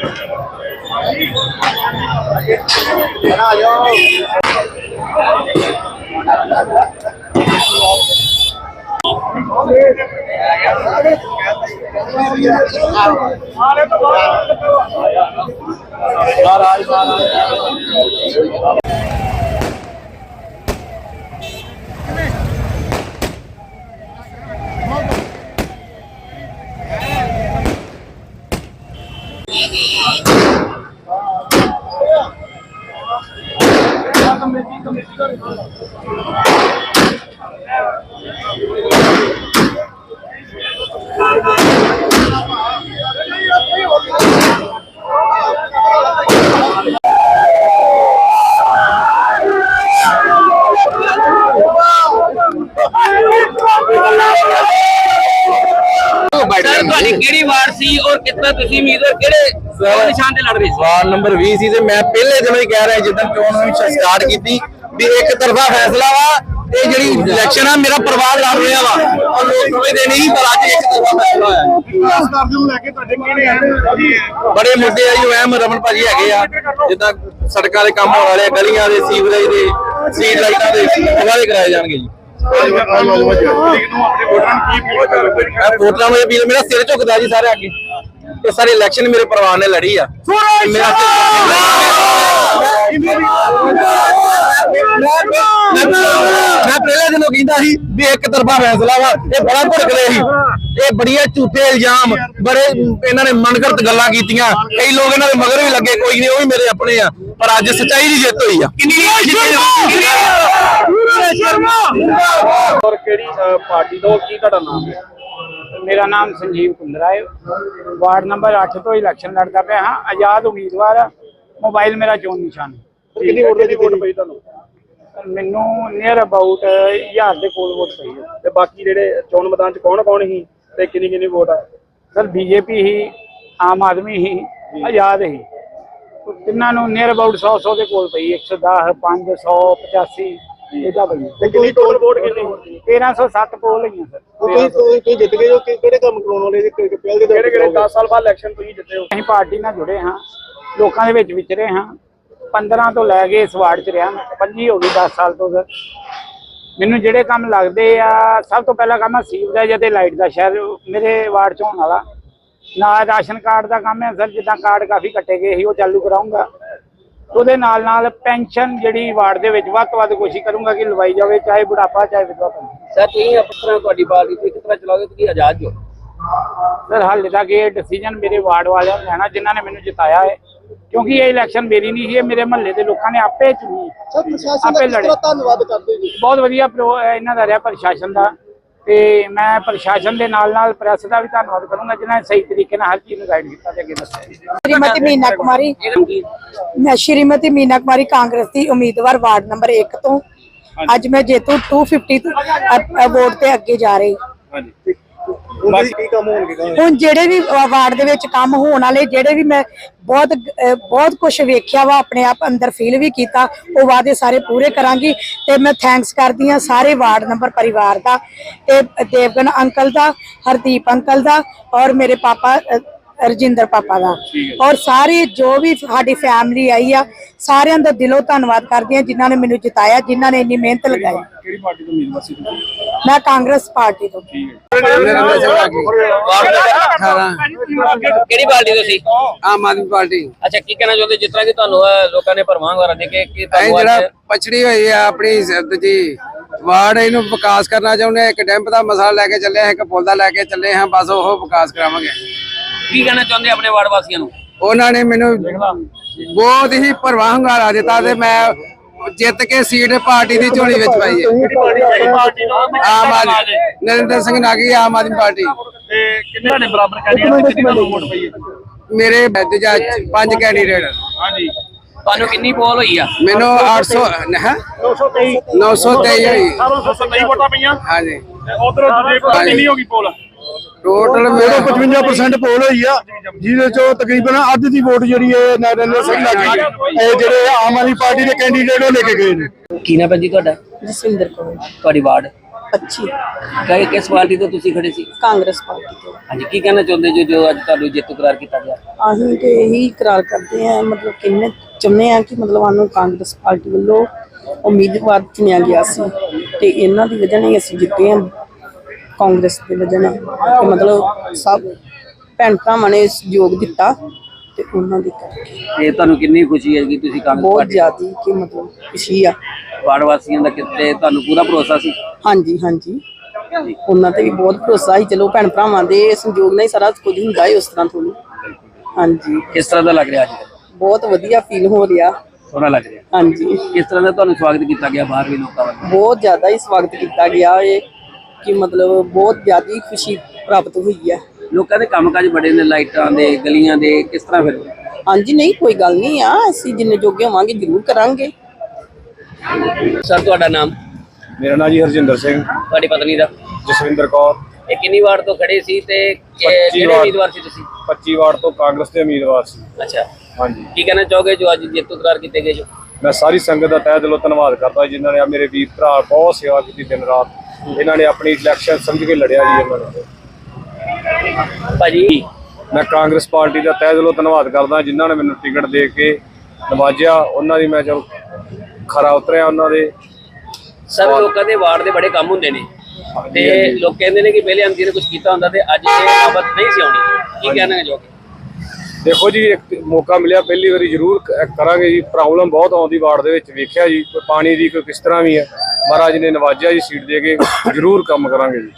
Sir ਤੁਹਾਡੀ ਕਿਹੜੀ ward ਸੀ ਔਰ ਕਿੰਨਾ ਤੁਸੀਂ ਉਮੀਦਵਾਰ ਕਿਹੜੇ ਨਿਸ਼ਾਨ ਤੇ ਲੜ ਰਹੇ ਸੀ? ਵਾਰਡ ਨੰਬਰ 20 ਸੀ ਤੇ ਮੈਂ ਪਹਿਲੇ ਦਿਨੋਂ ਹੀ ਕਹਿ ਰਿਹਾ ਜਿੱਦਾਂ ਚੋਣ ਹੋਈ ਸਟਾਰਟ ਕੀਤੀ ਵੀ ਇੱਕ ਤਰਫਾ ਫੈਸਲਾ ਵਾ ਇਹ ਜਿਹੜੀ ਇਲੈਕਸ਼ਨ ਆ ਮੇਰਾ ਪਰਿਵਾਰ ਲੜ ਰਿਹਾ ਵਾ। ਔਰ ਲੋਕ ਸਮਝਦੇ ਨਹੀਂ ਪਰ ਅੱਜ ਇੱਕ ਤਰਫਾ ਫੈਸਲਾ ਹੋਇਆ। ਵਿਕਾਸ ਕਾਰਜ ਨੂੰ ਲੈ ਕੇ ਤੁਹਾਡੇ ਕਿਹੜੇ ਆ ਬੜੇ ਮੁੱਦੇ ਆ ਜੀ ਐਮ ਰਮਨ ਭਾਜੀ ਹੈਗੇ ਆ। ਜਿੱਦਾਂ ਸੜਕਾਂ ਦੇ ਕੰਮ ਹੋਣ ਵਾਲੇ ਆ, ਗਲੀਆਂ ਦੇ ਸੀਵਰੇਜ ਦੇ ਸਟਰੀਟ ਲਾਈਟਾਂ ਦੇ ਉਹਨਾਂ ਦੇ ਕਰਾਏ ਜਾਣਗੇ ਜੀ। ਮੈਂ ਵੋਟਰਾਂ ਅਪੀਲ ਮੇਰਾ ਸਿਰ ਝੁਕਦਾ ਜੀ ਸਾਰੇ ਅੱਗੇ। ਇਹ ਸਾਰੇ ਇਲੈਕਸ਼ਨ ਮੇਰੇ ਪਰਿਵਾਰ ਨੇ ਲੜੀ ਆ। ਮੈਂ ਮੈਂ ਪਹਿਲੇ ਦਿਨੋਂ ਕਹਿੰਦਾ ਸੀ ਵੀ ਇੱਕ ਤਰਫਾ ਫੈਸਲਾ ਵਾ ਇਹ ਬੜਾ ਭੜਕ ਰਹੇ ਸੀ। ਇਹ ਬੜੀਆਂ ਝੂਠੇ ਇਲਜ਼ਾਮ ਬੜੇ ਇਹਨਾਂ ਨੇ ਮਨਗੜਤ ਗੱਲਾਂ ਕੀਤੀਆਂ। ਕਈ ਲੋਕ ਇਹਨਾਂ ਦੇ ਮਗਰ ਵੀ ਲੱਗੇ ਕੋਈ ਨਹੀਂ ਉਹ ਵੀ ਮੇਰੇ ਆਪਣੇ ਆ। ਪਰ ਅੱਜ ਸੱਚਾਈ ਦੀ ਜਿੱਤ ਹੋਈ ਆ। ਔਰ ਕਿਹੜੀ ਪਾਰਟੀ ਤੋਂ ਕੀ ਤੁਹਾਡਾ ਨਾਮ ਹੈ? ਮੇਰਾ ਨਾਮ ਸੰਜੀਵ ਕੁੰਦਰਾ ਹੈ। ਵਾਰਡ ਨੰਬਰ 8 ਤੋਂ ਇਲੈਕਸ਼ਨ ਲੜਦਾ ਪਿਆ ਹਾਂ। ਆਜ਼ਾਦ ਉਮੀਦਵਾਰ। ਮੋਬਾਈਲ ਮੇਰਾ ਚੋਣ ਨਿਸ਼ਾਨ। ਹੈ। ਕਿੰਨੀ ਵੋਟ ਦੀ ਵੋਟ ਪਈ ਤੁਹਾਨੂੰ? ਮੈਨੂੰ ਨੀਅਰ ਅਬਾਊਟ 1000 ਦੇ ਕੋਲ ਵੋਟ ਪਈ ਹੈ। ਤੇ ਬਾਕੀ ਜਿਹੜੇ ਚੋਣ ਮੈਦਾਨ ਚ ਕੌਣ ਕੌਣ ਸੀ ਤੇ ਕਿੰਨੀ ਕਿੰਨੀ ਵੋਟ ਆ? ਸਰ ਬੀਜੇਪੀ ਹੀ ਆਮ ਆਦਮੀ ਹੀ ਆਜ਼ਾਦ ਹੀ। ਤਿੰਨਾਂ ਨੂੰ ਨੀਅਰ ਅਬਾਊਟ 100 100 ਦੇ ਕੋਲ ਪਈ 110 500 85 ਇਹਦਾ ਪਈ ਤੇ ਕਿੰਨੀ ਟੋਟਲ ਵੋਟ ਕਿੰਨੀ 1307 ਪੋਲ ਹੋਈਆਂ ਸਰ। ਤੁਸੀਂ ਤੁਸੀਂ ਜਿੱਤ ਗਏ ਹੋ ਕਿਹੜੇ ਕੰਮ ਕਰਾਉਣ ਵਾਲੇ ਜੀ ਪਹਿਲ ਦੇ ਕਿਹੜੇ ਕਿਹੜੇ 10 ਸਾਲ ਬਾਅਦ ਇਲੈਕਸ਼ਨ ਤੁਸੀਂ ਜਿੱਤੇ ਹੋ? ਅਸੀਂ ਪਾਰਟੀ ਨਾਲ ਜੁੜੇ ਹਾਂ ਲੋਕਾਂ ਦੇ ਵਿੱਚ ਵਿਚਰੇ ਹਾਂ। 15 ਤੋਂ ਲੈ ਕੇ ਇਸ ਵਾਰਡ 'ਚ ਰਿਹਾ ਮੈਂ। 25 ਹੋ ਗਈ 10 ਸਾਲ ਤੋਂ ਸਰ ਮੈਨੂੰ ਜਿਹੜੇ ਕੰਮ ਲੱਗਦੇ ਆ, ਸਭ ਤੋਂ ਪਹਿਲਾ ਕੰਮ ਆ ਸੀਵਰੇਜ ਅਤੇ ਲਾਈਟ ਦਾ। ਸ਼ਹਿਰ ਮੇਰੇ ਵਾਰਡ 'ਚ ਹੋਣ ਵਾਲਾ। ਨਾਲ ਰਾਸ਼ਨ ਕਾਰਡ ਦਾ ਕੰਮ ਹੈ ਸਰ, ਜਿੱਦਾਂ ਕਾਰਡ ਕਾਫੀ ਕੱਟੇ ਗਏ ਸੀ, ਉਹ ਚਾਲੂ ਕਰਾਉਂਗਾ ਉਹਦੇ ਨਾਲ ਨਾਲ ਪੈਨਸ਼ਨ ਜਿਹੜੀ ਵਾਰਡ ਦੇ ਵਿੱਚ ਵੱਧ ਤੋਂ ਵੱਧ ਕੋਸ਼ਿਸ਼ ਕਰੂੰਗਾ ਕਿ ਲਵਾਈ ਜਾਵੇ, ਚਾਹੇ ਬੁਢਾਪਾ, ਚਾਹੇ ਵਿਧਵਾ ਪੈਨਸ਼ਨ ਸਰ, ਤੁਸੀਂ ਆਪਣੀ ਤਰ੍ਹਾਂ ਤੁਹਾਡੀ ਪਾਰਟੀ ਤੋਂ ਇੱਕ ਤਰ੍ਹਾਂ ਚਲਾਓਗੇ ਤੁਸੀਂ ਆਜ਼ਾਦ ਜੋ ਸਰ ਹਾਲੇ ਤੱਕ ਇਹ ਡਿਸੀਜਨ ਮੇਰੇ ਵਾਰਡ ਵਾਲਿਆਂ ਨੇ ਲੈਣਾ ਜਿਨ੍ਹਾਂ ਨੇ ਮੈਨੂੰ ਜਿਤਾਇਆ ਹੈ। ਕਿਉਂਕਿ ਇਹ ਇਲੈਕਸ਼ਨ ਮੇਰੀ ਨਹੀਂ ਸੀ ਇਹ ਮੇਰੇ ਮਹੱਲੇ ਦੇ ਲੋਕਾਂ ਨੇ ਆਪੇ ਚੁਣੀ ਧੰਨਵਾਦ ਕਰਦੇ ਜੀ ਬਹੁਤ ਵਧੀਆ ਪ੍ਰੋ- ਇਹਨਾਂ ਦਾ ਰਿਹਾ ਪ੍ਰਸ਼ਾਸਨ ਦਾ। ਤੇ ਮੈਂ ਪ੍ਰਸ਼ਾਸਨ ਦੇ ਨਾਲ ਨਾਲ ਪ੍ਰੈਸ ਦਾ ਵੀ ਧੰਨਵਾਦ ਕਰੂੰਗਾ ਜਿਨ੍ਹਾਂ ਨੇ ਸਹੀ ਤਰੀਕੇ ਨਾਲ ਹਰ ਚੀਜ਼ ਨੂੰ ਗਾਈਡ ਕੀਤਾ ਤੇ ਅੱਗੇ ਦੱਸਿਆ। ਸ਼੍ਰੀਮਤੀ ਮੀਨਾ ਕੁਮਾਰੀ। ਮੈਂ ਸ਼੍ਰੀਮਤੀ ਮੀਨਾ ਕੁਮਾਰੀ ਕਾਂਗਰਸ ਦੀ ਉਮੀਦਵਾਰ ਵਾਰਡ ਨੰਬਰ 1 ਤੋਂ। ਅੱਜ ਮੈਂ ਜੇਤੂ 250 ਤੋਂ ਅ- ਅ- ਵੋਟ ਤੇ ਅੱਗੇ ਜਾ ਰਹੀ। ਹਾਂਜੀ। ਬਾਕੀ ਕੀ ਕੰਮ ਹੋਣਗੇ ਹੁਣ ਜਿਹੜੇ ਵੀ ਵਾਰਡ ਦੇ ਵਿੱਚ ਕੰਮ ਹੋਣ ਵਾਲੇ ਜਿਹੜੇ ਵੀ ਮੈਂ ਬਹੁਤ ਬਹੁਤ ਕੁਝ ਵੇਖਿਆ ਵਾ ਆਪਣੇ ਆਪ ਅੰਦਰ ਫੀਲ ਵੀ ਕੀਤਾ ਉਹ ਵਾਅਦੇ ਸਾਰੇ ਪੂਰੇ ਕਰਾਂਗੀ। ਤੇ ਮੈਂ ਥੈਂਕਸ ਕਰਦੀ ਹਾਂ ਸਾਰੇ ਵਾਰਡ ਨੰਬਰ ਪਰਿਵਾਰ ਦਾ ਤੇ ਦੇਵਗਨ ਅੰਕਲ ਦਾ ਹਰਦੀਪ ਅੰਕਲ ਦਾ ਔਰ ਮੇਰੇ ਪਾਪਾ ਰਜਿੰਦਰ ਪਾਪਾ ਦਾ। ਔਰ ਸਾਰੇ ਜੋ ਵੀ ਸਾਡੀ ਫੈਮਿਲੀ ਆਈ ਆ ਸਾਰਿਆਂ ਦਾ ਦਿਲੋਂ ਧੰਨਵਾਦ ਕਰਦੀ ਹਾਂ ਜਿਨ੍ਹਾਂ ਨੇ ਮੈਨੂੰ ਜਿਤਾਇਆ ਜਿਨ੍ਹਾਂ ਨੇ ਇੰਨੀ ਮਿਹਨਤ ਲਗਾਈ। ਕਿਹੜੀ ਪਾਰਟੀ ਤੋਂ ਉਮੀਦਵਾਰ ਸੀ ਤੁਸੀਂ? ਮੈਂ ਕਾਂਗਰਸ ਪਾਰਟੀ ਤੋਂ। ਕਿਹੜੀ ਪਾਰਟੀ ਤੋਂ ਸੀ? ਆਮ ਆਦਮੀ ਪਾਰਟੀ। ਅੱਛਾ ਕੀ ਕਹਿਣਾ ਚਾਹੁੰਦੇ? ਜਿਸ ਤਰ੍ਹਾਂ ਕਿ ਤੁਹਾਨੂੰ ਅਹ, ਲੋਕਾਂ ਨੇ ਭਰਵਾਂ ਵਗੈਰਾ ਦੇ ਕੇ ਕਿ ਇਹ ਤੁਹਾਨੂੰ ਜਿਹੜਾ ਅੱਜ ਪਛੜੀ ਹੋਈ ਆ ਆਪਣੀ ਸਿੱਧ ਜੀ ਵਾਰਡ ਇਹਨੂੰ ਵਿਕਾਸ ਕਰਨਾ ਚਾਹੁੰਦੇ ਆ ਇੱਕ ਡੈਂਪ ਦਾ ਮਸਲਾ ਲੈ ਕੇ ਚੱਲੇ ਆ ਇੱਕ ਪੁਲ ਦਾ ਲੈ ਕੇ ਚੱਲੇ ਹਾਂ ਬਸ ਉਹ ਵਿਕਾਸ ਕਰਾਵਾਂਗੇ। ਕੀ ਕਹਿਣਾ ਚਾਹੁੰਦੇ ਆਪਣੇ ਵਾਰਡ ਵਾਸੀਆਂ ਨੂੰ? ਉਹਨਾਂ ਨੇ ਮੈਨੂੰ ਬਹੁਤ ਹੀ ਭਰਵਾਂ ਹੰਗਾਰਾ ਦਿੱਤਾ ਤੇ ਮੈਂ ਜਿੱਤ ਕੇ ਸੀਟ ਪਾਰਟੀ ਦੀ ਝੋਲੀ ਵਿੱਚ ਪਾਈ ਹੈ। ਆਮ ਆਦਮੀ ਨਰਿੰਦਰ ਸਿੰਘ ਨਾਗੀ ਆਮ ਆਦਮੀ ਪਾਰਟੀ। ਤੇ ਕਿੰਨੇ ਨੇ ਬਰਾਬਰ ਕੈਂਡੀਡੇਟ ਕਿੰਨੀ ਤੁਹਾਨੂੰ ਵੋਟ ਪਈ ਹੈ? ਮੇਰੇ ਦੂਜਾ ਪੰਜ ਕੈਂਡੀਡੇਟ ਹਾਂਜੀ। ਤੁਹਾਨੂੰ ਕਿੰਨੀ ਪੋਲ ਹੋਈ ਆ? ਮੈਨੂੰ 800 ਹੈ? 923 923 ਹੋਈ। 727 ਵੋਟਾਂ ਪਈਆਂ। ਹਾਂਜੀ। ਤੇ ਉਧਰ ਦੂਜੇ ਕੋਲ ਕਿੰਨੀ ਹੋ ਗਈ ਪੋਲ? ਟੋਟਲ ਮੇਰਾ 55% ਪੋਲ ਹੋਈ ਆ ਜਿਹਦੇ ਚੋਂ ਤਕਰੀਬਨ ਅੱਧ ਦੀ ਵੋਟ ਜਿਹੜੀ ਹੈ ਨਰਿੰਦਰ ਸਿੰਘ ਲਾਗੀ ਇਹ ਜਿਹੜੇ ਆਮ ਆਦਮੀ ਪਾਰਟੀ ਦੇ ਕੈਂਡੀਡੇਟ ਉਹ ਲੈ ਕੇ ਗਏ ਨੇ। ਕੀ ਨਾ ਪੈਂਦੀ ਤੁਹਾਡਾ? ਜਸਵਿੰਦਰ ਕੌਰ। ਤੁਹਾਡੀ ਵਾਰਡ? ਅੱਛੀ ਕਈ ਕਿਸ ਪਾਰਟੀ ਤੋਂ ਤੁਸੀਂ ਖੜੇ ਸੀ? ਕਾਂਗਰਸ ਪਾਰਟੀ ਤੋਂ। ਹਾਂਜੀ ਕੀ ਕਹਿਣਾ ਚਾਹੁੰਦੇ ਜੋ ਜੋ ਅੱਜ ਤੁਹਾਨੂੰ ਜੇਤੂ ਕਰਾਰ ਕੀਤਾ ਗਿਆ? ਅਸੀਂ ਤੇ ਇਹੀ ਇਕਰਾਰ ਕਰਦੇ ਹਾਂ ਮਤਲਬ ਕਿੰਨੇ ਚਾਹੁੰਦੇ ਆ ਕਿ ਮਤਲਬ ਸਾਨੂੰ ਕਾਂਗਰਸ ਪਾਰਟੀ ਵੱਲੋਂ ਉਮੀਦਵਾਰ ਚੁਣਿਆ ਗਿਆ ਸੀ ਤੇ ਇਹਨਾਂ ਦੀ ਵਜ੍ਹਾ ਨਾਲ ਹੀ ਅਸੀਂ ਜਿੱਤੇ ਹਾਂ। ਕਾਂਗਰਸ ਦੀ ਵਜ੍ਹਾ ਨਾਲ ਤੇ ਮਤਲਬ ਸਭ ਭੈਣ ਭਰਾਵਾਂ ਨੇ ਸਹਿਯੋਗ ਦਿੱਤਾ ਤੇ ਉਹਨਾਂ ਦੀ ਕਰਕੇ ਤੇ ਤੁਹਾਨੂੰ ਕਿੰਨੀ ਖੁਸ਼ੀ ਹੈ ਕਿ ਤੁਸੀਂ ਕਾਂਗਰਸ ਬਹੁਤ ਪਾਰਟੀ ਜ਼ਿਆਦੀ ਕਿ ਮਤਲਬ ਖੁਸ਼ੀ ਆ। ਵਾਰਡ ਵਾਸੀਆਂ ਦਾ ਕਿਤੇ ਤੁਹਾਨੂੰ ਪੂਰਾ ਭਰੋਸਾ ਸੀ? ਹਾਂਜੀ ਹਾਂਜੀ। ਉਹਨਾਂ ਤੇ ਵੀ ਬਹੁਤ ਭਰੋਸਾ ਸੀ ਚਲੋ ਭੈਣ ਭਰਾਵਾਂ ਦੇ ਸੰਯੋਗ ਨਾਲ ਹੀ ਸਾਰਾ ਕੁਝ ਹੁੰਦਾ ਹੈ ਉਸ ਤਰ੍ਹਾਂ ਥੋੜੀ ਹਾਂਜੀ। ਕਿਸ ਤਰ੍ਹਾਂ ਦਾ ਲੱਗ ਰਿਹਾ ਅੱਜ? ਬਹੁਤ ਵਧੀਆ ਫੀਲ ਹੋ ਰਿਹਾ। ਸੋਹਣਾ ਲੱਗ ਰਿਹਾ। ਹਾਂਜੀ। ਕਿਸ ਤਰ੍ਹਾਂ ਦਾ ਤੁਹਾਨੂੰ ਸਵਾਗਤ ਕੀਤਾ ਗਿਆ ਬਾਹਰ ਵੀ ਲੋਕਾਂ ਵੱਲੋਂ? ਬਹੁਤ ਜ਼ਿਆਦਾ ਹੀ ਸਵਾਗਤ ਕੀਤਾ ਗਿਆ ਹੈ ਕਿ ਮਤਲਬ ਬਹੁਤ ਜ਼ਿਆਦਾ ਖੁਸ਼ੀ ਪ੍ਰਾਪਤ ਹੋਈ ਹੈ। ਲੋਕਾਂ ਦੇ ਕੰਮਕਾਜ ਬੜੇ ਨੇ ਲਾਈਟਾਂ ਦੇ ਗਲੀਆਂ ਦੇ ਕਿਸ ਤਰ੍ਹਾਂ ਫਿਰ? ਹਾਂਜੀ ਨਹੀਂ ਕੋਈ ਗੱਲ ਨਹੀਂ ਆ ਅਸੀਂ ਜਿੰਨੇ ਜੋਗੇ ਹੋਵਾਂਗੇ ਜ਼ਰੂਰ ਕਰਾਂਗੇ। ਸਰ ਤੁਹਾਡਾ ਨਾਮ? ਮੇਰਾ ਨਾਂ ਜੀ ਹਰਜਿੰਦਰ ਸਿੰਘ। ਤੁਹਾਡੀ ਪਤਨੀ ਦਾ? ਜਸਵਿੰਦਰ ਕੌਰ। ਇਹ ਕਿੰਨੀ ਵਾਰ ਤੋਂ ਖੜੇ ਸੀ ਤੇ ਕਿ- ਕਿਹੜੇ ਵਾਰ। ਉਮੀਦਵਾਰ ਸੀ ਤੁਸੀਂ? 25 ਵਾਰਡ ਤੋਂ ਕਾਂਗਰਸ ਦੇ ਉਮੀਦਵਾਰ ਸੀ। ਅੱਛਾ। ਹਾਂਜੀ। ਕੀ ਕਹਿਣਾ ਚਾਹੋਗੇ ਜੋ ਅੱਜ ਜੇਤੂ ਕਰਾਰ ਕੀਤੇ ਗਏ ਜੋ ਮੈਂ ਸਾਰੀ ਸੰਗਤ ਦਾ ਤਹਿ ਦਿਲੋਂ ਧੰਨਵਾਦ ਕਰਦਾ ਜਿਨ੍ਹਾਂ ਨੇ ਆ ਮੇਰੇ ਵੀਰ ਭਰਾ ਬਹੁਤ ਸੇਵਾ ਕੀਤੀ ਦਿਨ ਰਾਤ। ਇਹਨਾਂ ਨੇ ਆਪਣੀ ਇਲੈਕਸ਼ਨ ਸਮਝ ਕੇ ਲੜਿਆ ਜੀ ਇਹਨਾਂ ਨੇ। ਭਾਜੀ? ਮੈਂ ਕਾਂਗਰਸ ਪਾਰਟੀ ਦਾ ਤਹਿ ਦਿਲੋਂ ਧੰਨਵਾਦ ਕਰਦਾ ਜਿਨ੍ਹਾਂ ਨੇ ਮੈਨੂੰ ਟਿਕਟ ਦੇ ਕੇ ਨਵਾਜਿਆ ਉਹਨਾਂ ਦੀ ਮੈਂ ਚਲ ਖਰਾ ਉਤਰਿਆ ਉਹਨਾਂ ਦੇ। ਸਰ ਲੋਕਾਂ ਦੇ ਵਾਰਡ ਦੇ ਬੜੇ ਕੰਮ ਹੁੰਦੇ ਨੇ। ਤੇ ਲੋਕ ਕਹਿੰਦੇ ਨੇ ਕਿ ਪਹਿਲੇ ਅੰਦੀ ਨੇ ਕੁਝ ਕੀਤਾ ਹੁੰਦਾ ਤੇ ਅੱਜ ਇਹ ਆਬਤ ਨਹੀਂ ਸੀ ਆਉਣੀ। ਕੀ ਕਹਿਣਾ ਚਾਹੋਗੇ? ਦੇਖੋ ਜੀ, ਇੱਕ ਮੌਕਾ ਮਿਲਿਆ, ਪਹਿਲੀ ਵਾਰੀ ਜ਼ਰੂਰ ਕ- ਕਰਾਂਗੇ ਜੀ। ਪ੍ਰੋਬਲਮ ਬਹੁਤ ਆਉਂਦੀ ਵਾਰਡ ਦੇ ਵਿੱਚ, ਵੇਖਿਆ ਜੀ, ਕੋਈ ਪਾਣੀ ਦੀ ਕੋਈ ਕਿਸ ਤਰ੍ਹਾਂ ਵੀ ਹੈ। ਮਹਾਰਾਜ ਨੇ ਨਵਾਜਿਆ ਜੀ ਸੀਟ ਦੇ ਕੇ, ਜ਼ਰੂਰ ਕੰਮ ਕਰਾਂਗੇ ਜੀ।